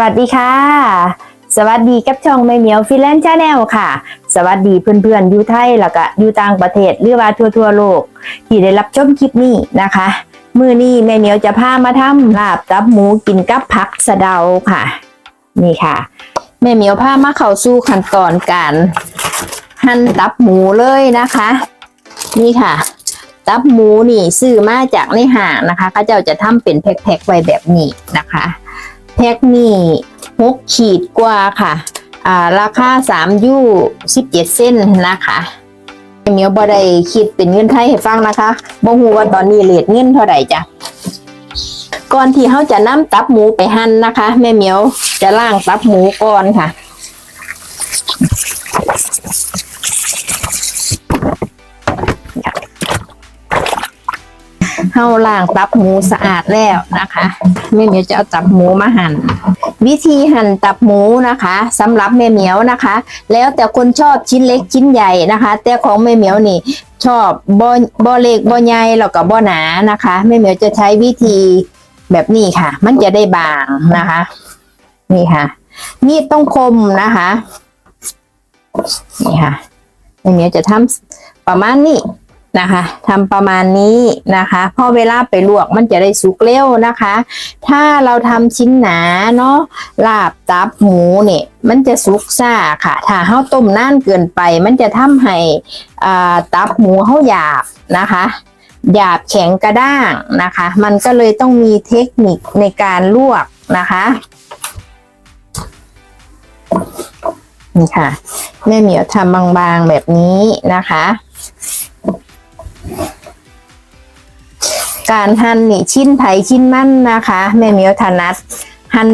วัสดีค่ะ สวัสดีกับช่องแม่เหมียวฟิแลนซ์ชาแนลค่ะ สวัสดีเพื่อนๆอยู่ไทยแล้วก็อยู่ต่างประเทศหรือว่าทั่วๆโลก ที่ได้รับชมคลิปนี้นะคะ มือนี้แม่เหมียวจะพามาทำลาบตับหมูกินกับผักสะเดาค่ะ นี่ค่ะแม่เหมียวพามาเข้าสู่ขั้นตอนการหั่นตับหมูเลยนะคะ นี่ค่ะ ตับหมูนี่ซื้อมาจากในห้างนะคะเขาเจ้าจะทำเป็นแพ็คๆไว้แบบนี้นะคะ แพ็คนี่หกขีดกว่าค่ะ อ่า ราคาสามยูสิบเจ็ดเส้นนะคะเมียวบ่ได้คิดเป็นเงินไทยให้ฟังนะคะบ่ฮู้ว่าตอนนี้เรทเงินเท่าไหร่จ้ะก่อนที่เขาจะนำตับหมูไปหั่นนะคะ แม่เมียวจะล่างตับหมูก่อนค่ะ เฮาล้างตับหมูสะอาดแล้วนะคะแม่เหมียวจะเอาตับหมูมาหั่นวิธีหั่นตับหมูนะคะสำหรับแม่เหมียวนะคะ แล้วแต่คนชอบชิ้นเล็กชิ้นใหญ่นะคะ แต่ของแม่เหมียวนี่ชอบบ่บ่เล็กบ่ใหญ่แล้วก็บ่หนานะคะแม่เหมียวจะใช้วิธีแบบนี้ค่ะ มันจะได้บางนะคะ นี่ค่ะมีดต้องคมนะคะนี่ค่ะแม่เหมียวจะทำประมาณนี้ นะคะทำประมาณนี้นะคะพอเวลาไปลวกมันจะได้สุกเร็วนะคะ ถ้าเราทำชิ้นหนาเนาะลาบตับหมูเนี่ยมันจะสุกซ่าค่ะ ถ้าเฮาต้มนานเกินไป มันจะทำให้อ่าตับหมูเฮาหยาบนะคะหยาบแข็งกระด้างนะคะ มันก็เลยต้องมีเทคนิคในการลวกนะคะนี่ค่ะแม่เหมียวทำบางๆแบบนี้นะคะ การหั่นนี่ชิ้นไผ่ชิ้นมันนะคะ แม่เมียวถนัดหั่น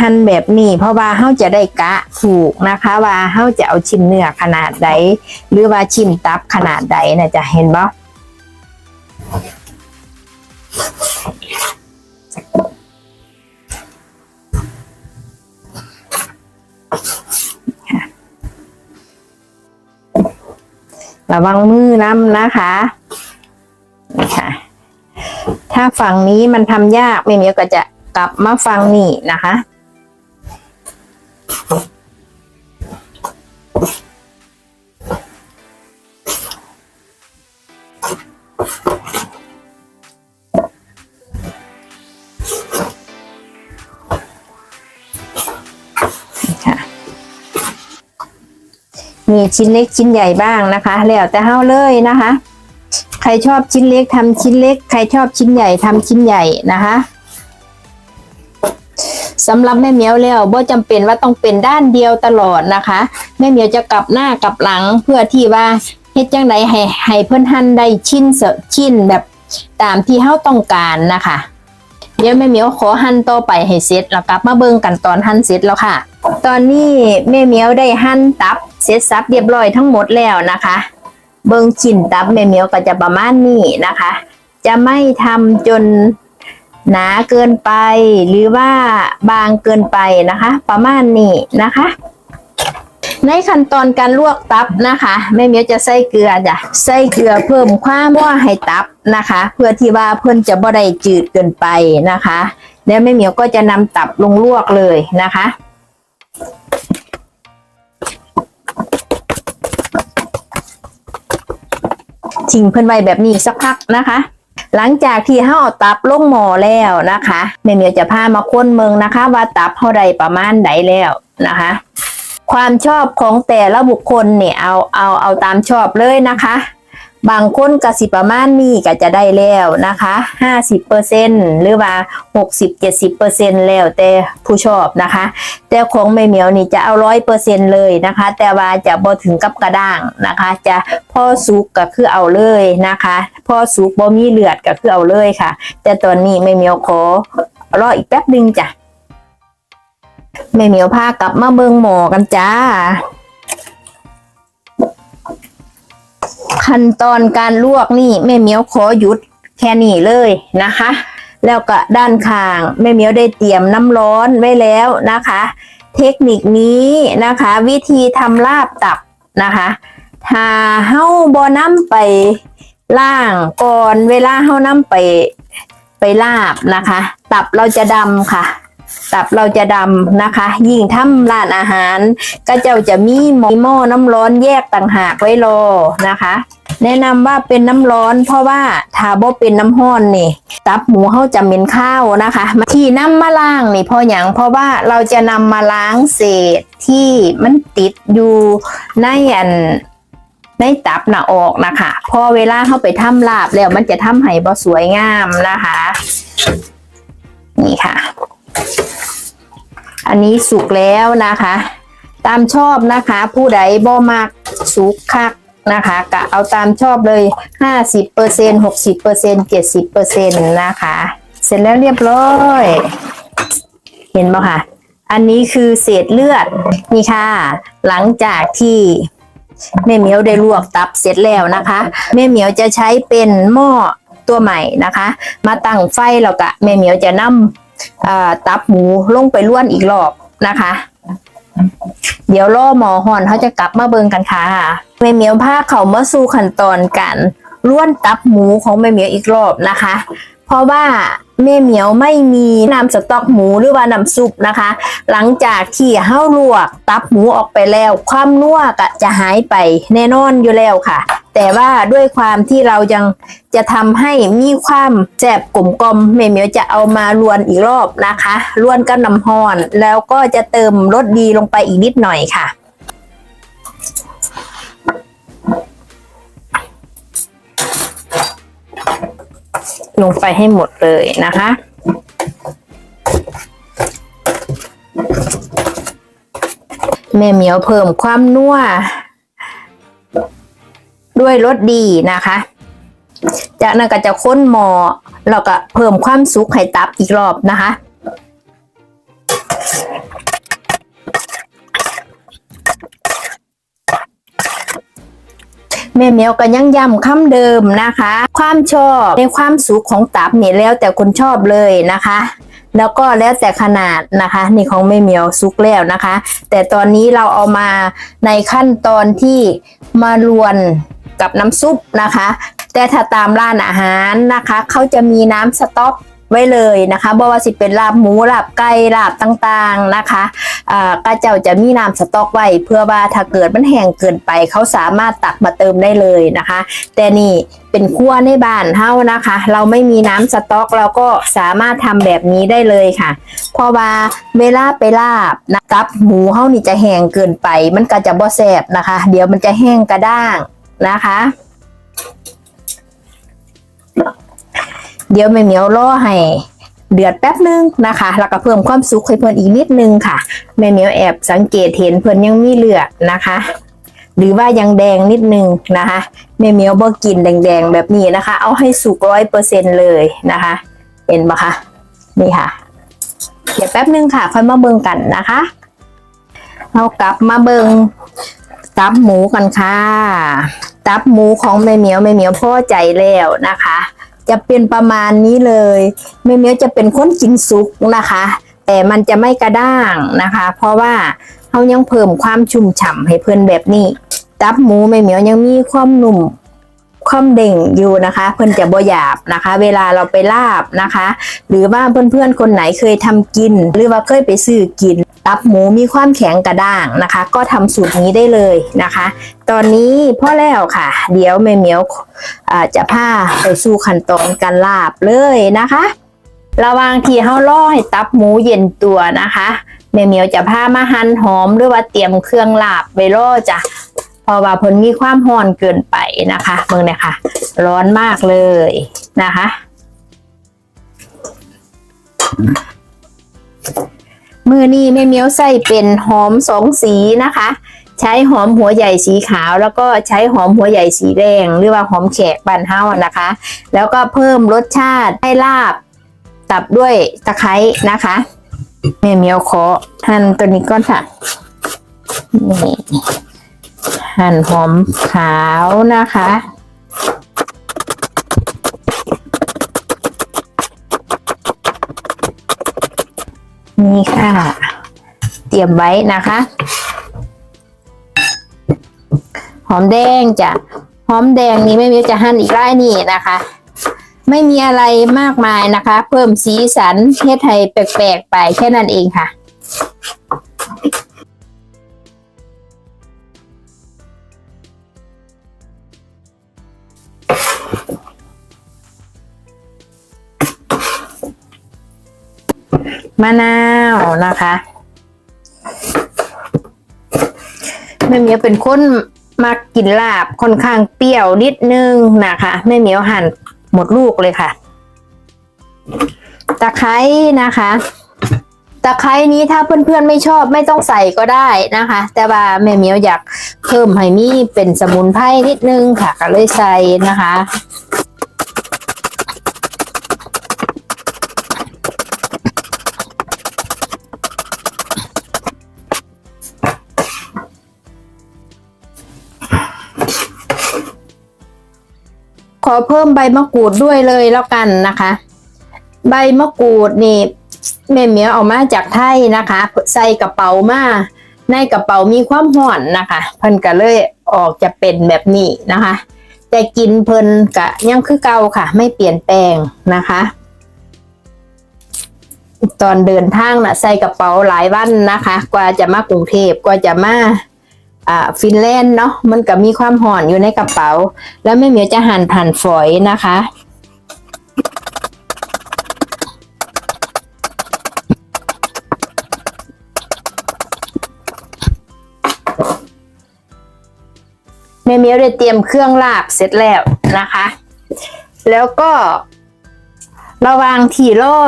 หั่นแบบนี้ เพราะว่าเฮาจะได้กะถูกนะคะ ว่าเฮาจะเอาชิ้นเนื้อขนาดใด หรือว่าชิ้นตับขนาดใดนะจะเห็นบ่ ระวังมือน้ำนะคะนี่ค่ะ ถ้าฝั่งนี้มันทำยากแม่เหมียวก็จะกลับมาฝั่งนี้นะคะค่ะ มีชิ้นเล็กชิ้นใหญ่บ้างนะคะ แล้วแต่เฮาเลยนะคะ ใครชอบชิ้นเล็กทำชิ้นเล็ก ใครชอบชิ้นใหญ่ทำชิ้นใหญ่นะคะสำหรับแม่เหมียวแล้วบ่จำเป็นว่าต้องเป็นด้านเดียวตลอดนะคะ แม่เหมียวจะกลับหน้ากลับหลังเพื่อที่ว่าเฮ็ดจังไดให้ให้เพิ่นหั่นได้ชิ้นเสชิ้นแบบตามที่เฮาต้องการนะคะ ดี๋ยวแม่เหมียวขอหั่นต่อไปให้เสร็จแล้วกลับมาเบิ่งกันตอนหั่นเสร็จแล้วค่ะ ตอนนี้แม่เหมียวได้หั่นตับเสร็จสับเรียบร้อยทั้งหมดแล้วนะคะ เบิ่งชิ้นตับแม่เหมียวก็จะประมาณนี้นะคะ จะไม่ทำจนหนาเกินไปหรือว่าบางเกินไปนะคะ ประมาณนี้นะคะ ในขั้นตอนการลวกตับนะคะแม่เมียวจะใส่เกลือจ้ะใส่เกลือเพิ่มความว่าให้ตับนะคะ เพื่อที่ว่าเพื่อนจะบ่ได้จืดเกินไปนะคะ แล้วแม่เมียวก็จะนำตับลงลวกเลยนะคะทิ้งเพิ่นไว้แบบนี้สักพักนะคะหลังจากที่เฮาเอาตับลงหม้อแล้วนะคะแม่เมียวจะพามาค้นเมืองนะคะ ว่าตับเท่าใดประมาณใดแล้วนะคะ ความชอบของแต่ละบุคคลเนี่ยเอาเอาเอาตามชอบเลยนะคะ บางคนกสิประมาณนี้ก็จะได้แล้วนะคะ50%หรือว่า 60-70%แล้วแต่ผู้ชอบนะคะ แต่ของแม่เหมียวนี่จะเอาร้อยเปอร์เซ็นเลยนะคะ แต่ว่าจะบ่ถึงกับกระด้างนะคะ จะพ่อสุกก็คือเอาเลยนะคะพ่อสุกบ่มีเลือดก็คือเอาเลยค่ะ แต่ตอนนี้แม่เหมียวขอรออีกแป๊บหนึงจ้ะ แม่เหมียวพากลับมาเบิงหมอกันจ้า ขั้นตอนการลวกนี่แม่เหมียวขอหยุดแค่นี้เลยนะคะ แล้วก็ด้านข้างแม่เหมียวได้เตรียมน้ำร้อนไว้แล้วนะคะ เทคนิคนี้นะคะ วิธีทำลาบตับนะคะถ้าเฮาบ่นํไปล่างก่อนเวลาเฮานํไปไปลาบนะคะ ตับเราจะดำค่ะ ตับเราจะดำนะคะ ยิ่งทำร้านอาหารก็เจ้าจะมีหม้อน้ำร้อนแยกต่างหากไว้รอนะคะ แนะนำว่าเป็นน้ำร้อน เพราะว่าถ้าบ่เป็นน้ำห้อนนี่ตับหมูเขาจะเหม็นข้าวนะคะ ที่นำมาล้างนี่เพราะอย่างเพราะว่าเราจะนำมาล้างเศษที่มันติดอยู่ในอันในตับหน้าออกนะคะ พอเวลาเขาไปทำลาบแล้วมันจะทำให้บ่สวยงามนะคะ นี่ค่ะ อันนี้สุกแล้วนะคะ ตามชอบนะคะ ผู้ใดบ่มักสุกคักนะคะกะเอาตามชอบเลย 50% 60% 70%นะคะ เสร็จแล้วเรียบร้อย เห็นไหมคะอันนี้คือเศษเลือดนี่ค่ะ หลังจากที่แม่เหมียวได้ลวกตับเสร็จแล้วนะคะแม่เหมียวจะใช้เป็นหม้อตัวใหม่นะคะ มาตั้งไฟแล้วก็แม่เหมียวจะนำอ่า ตับหมูลงไปล้วนอีกรอบนะคะ เดี๋ยวล่อหมอหอนเขาจะกลับมาเบิงกันค่ะแม่เหมียวผ้าเขามาสู่ขั้นตอนการล้วนตับหมูของแม่เหมียวอีกรอบนะคะ เพราะว่าแม่เหมียวไม่มีน้ำสต๊อกหมูหรือว่าน้ำซุปนะคะ หลังจากที่เฮ้าลวกตับหมูออกไปแล้ว ความนัวก็จะหายไปแน่นอนอยู่แล้วค่ะ แต่ว่าด้วยความที่เรายังจะทำให้มีความแซ่บกลมกลมแม่เหมียวจะเอามาลวนอีกรอบนะคะลวนกับน้ำฮอน แล้วก็จะเติมรสดีลงไปอีกนิดหน่อยค่ะ ลงไปให้หมดเลยนะคะ แม่เหมียวเพิ่มความนัวด้วยรสดีนะคะ จากนั้นก็จะค้นหมอแล้วก็เพิ่มความสุกให้ตับอีกรอบนะคะ แม่เมียวก็ยังย้ำคำเดิมนะคะ ความชอบในความสุขของตับนี่แล้วแต่คนชอบเลยนะคะ แล้วก็แล้วแต่ขนาดนะคะ นี่ของแม่เมียวสุกแล้วนะคะ แต่ตอนนี้เราเอามาในขั้นตอนที่มารวนกับน้ำซุปนะคะ แต่ถ้าตามร้านอาหารนะคะ เขาจะมีน้ำสต๊อก ไว้เลยนะคะบ่ว่าสิเป็นลาบหมูลาบไก่ลาบต่างๆนะคะอ่าก็เจ้าจะมีน้ำสต๊อกไว้ เพื่อว่าถ้าเกิดมันแห้งเกินไป เขาสามารถตักมาเติมได้เลยนะคะ แต่นี่เป็นครัวในบ้านเฮานะคะ เราไม่มีน้ำสต๊อกเราก็สามารถทำแบบนี้ได้เลยค่ะ เพราะว่าเวลาไปลาบนะตับหมูเฮานี่จะแห้งเกินไป มันก็จะบ่แซ่บนะคะ เดี๋ยวมันจะแห้งกระด้างนะคะ เดี๋ยวแม่เหมียวรอให้เดือดแป๊บนึงนะคะ แล้วก็เพิ่มความสุขให้เพิ่นอีกนิดนึงค่ะ แม่เหมียวแอบสังเกตเห็นเพิ่นยังมีเลือดนะคะ หรือว่ายังแดงนิดนึงนะคะแม่เหมียวบ่กินแดงๆแบบนี้นะคะ เอาให้สุกร้อยเปอร์เซ็นเลยนะคะ เห็นปะคะนี่ค่ะ เดี๋ยวแป๊บนึงค่ะ ค่อยมาเบิ่งกันนะคะเอากลับมาเบิ่งตับหมูกันค่ะ ตับหมูของแม่เหมียวแม่เหมียวพ่อใจแล้วนะคะ จะเป็นประมาณนี้เลยแม่เหมียวจะเป็นคนกินสุกนะคะ แต่มันจะไม่กระด้างนะคะ เพราะว่าเขายังเพิ่มความชุ่มฉ่ำให้เพื่อนแบบนี้ตับหมูแม่เหมียวยังมีความหนุ่มความเด่งอยู่นะคะ เพื่อนจะบ่หยาบนะคะ เวลาเราไปลาบนะคะ หรือว่าเพื่อนๆคนไหนเคยทำกิน หรือว่าเคยไปซื้อกิน ตับหมูมีความแข็งกระด้างนะคะ ก็ทำสูตรนี้ได้เลยนะคะ ตอนนี้พ่อแล้วค่ะ เดี๋ยวแม่เหมียวจะพาไปสู่ขั้นตอนการลาบเลยนะคะ ระว่างที่เฮาล่อให้ตับหมูเย็นตัวนะคะแม่เหมียวจะพามาหั่นหอมหรือว่าเตรียมเครื่องลาบไว้รอจ้ะเพราะว่าผลมีความร้อนเกินไปนะคะเมืองเนี่ยค่ะ ร้อนมากเลยนะคะ มือนี้แม่เมียวใส่เป็นหอมสองสีนะคะ ใช้หอมหัวใหญ่สีขาวแล้วก็ใช้หอมหัวใหญ่สีแดง หรือว่าหอมแขกบานเฮานะคะ แล้วก็เพิ่มรสชาติให้ลาบ ตับด้วยตะไคร้นะคะ แม่เมียวขอหั่นตัวนี้ก่อนค่ะนี่หั่นหอมขาวนะคะ นี่ค่ะ เตรียมไว้นะคะ หอมแดงจะหอมแดงนี้ไม่มีจะหั่นอีกไล่นี่นะคะ ไม่มีอะไรมากมายนะคะ เพิ่มสีสันเฮ็ดให้แปลกๆไปแค่นั้นเองค่ะ มะนาวนะคะแม่เหมียวเป็นคนมักกินลาบค่อนข้างเปรี้ยวนิดนึงนะคะแม่เหมียวหั่นหมดลูกเลยค่ะ ตะไคร้นะคะ ตะไคร้นี้ถ้าเพื่อนๆไม่ชอบไม่ต้องใส่ก็ได้นะคะ แต่ว่าแม่เหมียวอยากเพิ่มให้มีเป็นสมุนไพรนิดนึงค่ะก็เลยใส่นะคะ เพิ่มใบมะกรูดด้วยเลยแล้วกันนะคะ ใบมะกรูดนี่แม่เหมียวเอามาจากไทยนะคะ ใส่กระเป๋ามาในกระเป๋ามีความห่อนนะคะเพิ่นก็เลยออกจะเป็นแบบนี้นะคะ แต่กินเพิ่นกะยังคือเก่าค่ะ ไม่เปลี่ยนแปลงนะคะ ตอนเดินทางนะ่ะใส่กระเป๋าหลายวันนะคะ กว่าจะมากรุงเทพกว่าจะมา อ่าฟินแลนด์เนาะมันก็มีความห่อนอยู่ในกระเป๋า แล้วแม่เหมียวจะหั่นผ่านฝอยนะคะแม่เหมียวได้เตรียมเครื่องลาบเสร็จแล้วนะคะ แล้วก็ ระวางที่ล่อ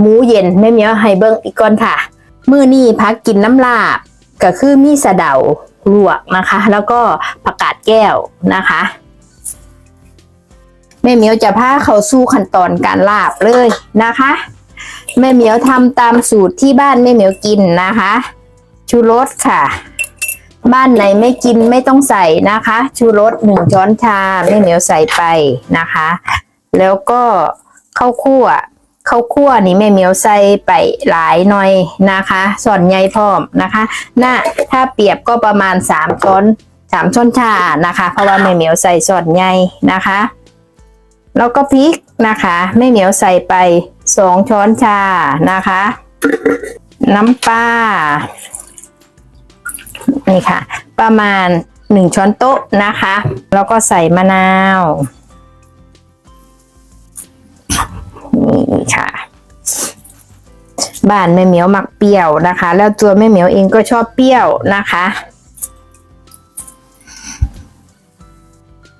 หมูเย็นแม่เหมียวให้เบิ้งอีกก่อนค่ะ มื้อนี้พักกินน้ำลาบก็คือมีสะเดา ลวกนะคะ แล้วก็ผักกาดแก้วนะคะแม่เหมียวจะพาเขาสู้ขั้นตอนการลาบเลยนะคะแม่เหมียวทำตามสูตรที่บ้านแม่เหมียวกินนะคะ ชูรสค่ะ บ้านไหนไม่กินไม่ต้องใส่นะคะ ชูรสหนึ่งช้อนชาแม่เหมียวใส่ไปนะคะ แล้วก็ข้าวคั่ว ข้าวคั่วนี่แม่เหมียวใส่ไปหลายหน่อยนะคะส่วนใหญ่พร้อมนะคะหน่าถ้าเปรียบก็ประมาณสามช้อนสามช้อนชานะคะ เพราะว่าแม่เหมียวใส่ส่วนใหญ่นะคะแล้วก็พริกนะคะแม่เหมียวใส่ไปสองช้อนชานะคะ น้ำปลานี่ค่ะ ประมาณหนึ่งช้อนโต๊ะนะคะ แล้วก็ใส่มะนาว ค่ะ บ้านแม่เหมียวมักเปรี้ยวนะคะ แล้วตัวแม่เหมียวเองก็ชอบเปรี้ยวนะคะ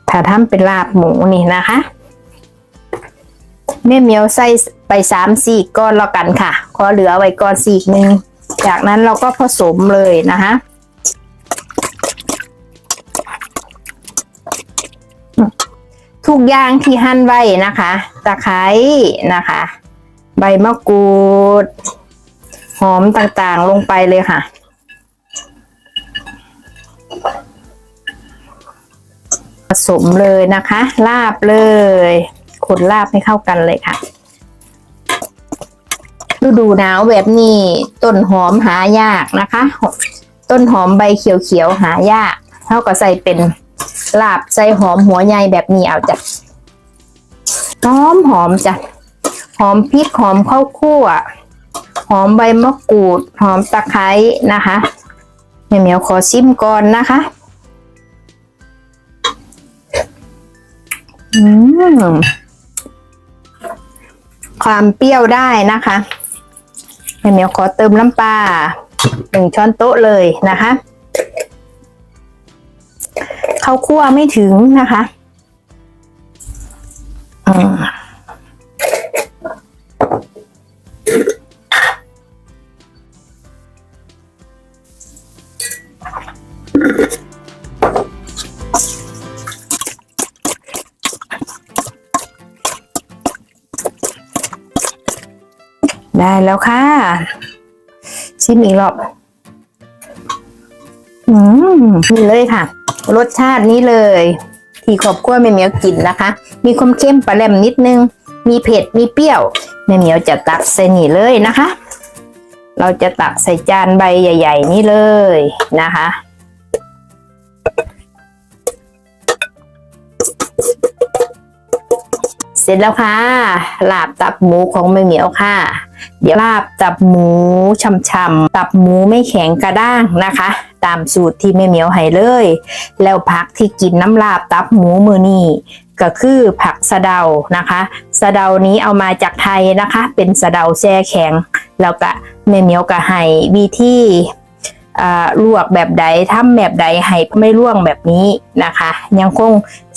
ถ้าทำเป็นลาบหมูนี่นะคะแม่เหมียวใส่ไปสามสี่ก้อนแล้วกันค่ะ ขอเหลือไว้ก้อนสี่หนึ่งจากนั้นเราก็ผสมเลยนะคะ ทุกอย่างที่หั่นไว้นะคะ ตะไคร้นะคะ ใบมะกรูด หอมต่างๆลงไปเลยค่ะ ผสมเลยนะคะ ลาบเลยคนลาบให้เข้ากันเลยค่ะฤดูหนาวแบบนี้ต้นหอมหายากนะคะ ต้นหอมใบเขียวๆหายากเท่ากับใส่เป็น ลาบใส่หอมหัวใหญ่แบบนี้เอาจ้ะหอมหอมจ้ะหอมพริกหอมข้าวคั่วหอมใบมะกรูด หอมตะไคร้นะคะแม่เหมียวขอชิมก่อนนะคะอืมความเปรี้ยวได้นะคะแม่เหมียวขอเติมน้ำปลาหนึ่งช้อนโต๊ะเลยนะคะ ข้าวคั่วไม่ถึงนะคะได้แล้วค่ะ ชิมอีกรอบ อืมนี่เลยค่ะ รสชาตินี้เลย ที่ขอบกล้วยแม่เหมียวกินนะคะ มีความเข้มปลาแหลมนิดนึง มีเผ็ดมีเปรี้ยวแม่เหมียวจะตักใส่นี่เลยนะคะ เราจะตักใส่จานใบใหญ่ ๆ นี่เลยนะคะ ร็จแล้วค่ะ ลาบตับหมูของแม่เหมียวค่ะ เดี๋ยวลาบตับหมูช่ำๆตับหมูไม่แข็งกระด้างนะคะ ตามสูตรที่แม่เหมียวให้เลย แล้วผักที่กินน้ำลาบตับหมูมือนี่ก็คือผักสะเดานะคะ สะเดานี้เอามาจากไทยนะคะ เป็นสะเดาแช่แข็ง แล้วก็แม่เหมียวก็ให้วิธีอ่ลวกแบบใดทำแบบใดให้ไม่ร่วงแบบนี้นะคะ ยังคง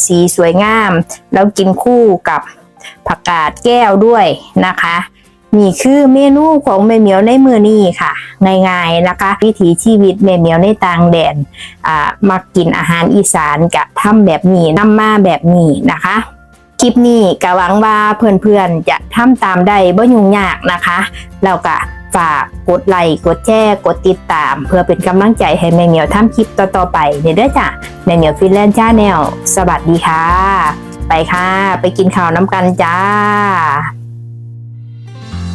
สีสวยงาม แล้วกินคู่กับ ผักกาดแก้วด้วยนะคะ นี่คือเมนูของแม่เหมียวในมือนี้ค่ะ ง่ายๆนะคะ วิถีชีวิตแม่เหมียวในต่างแดนอ่ามากินอาหารอีสานกะทำแบบนี้นำมาแบบนี้นะคะคลิปนี้ก็หวังว่าเพื่อนๆจะทำตามได้บ่ยุ่งยากนะคะแล้วก็ฝากกดไลค์กดแชร์กดติดตาม เพื่อเป็นกำลังใจให้แม่เหมียวทำคลิปต่อๆไปเนี่ยเด้อจ้ะแม่เหมียวฟินแลนด์ชาแนลสวัสดีค่ะ ไปค่ะ ไปกินข้าวน้ำกันจ้า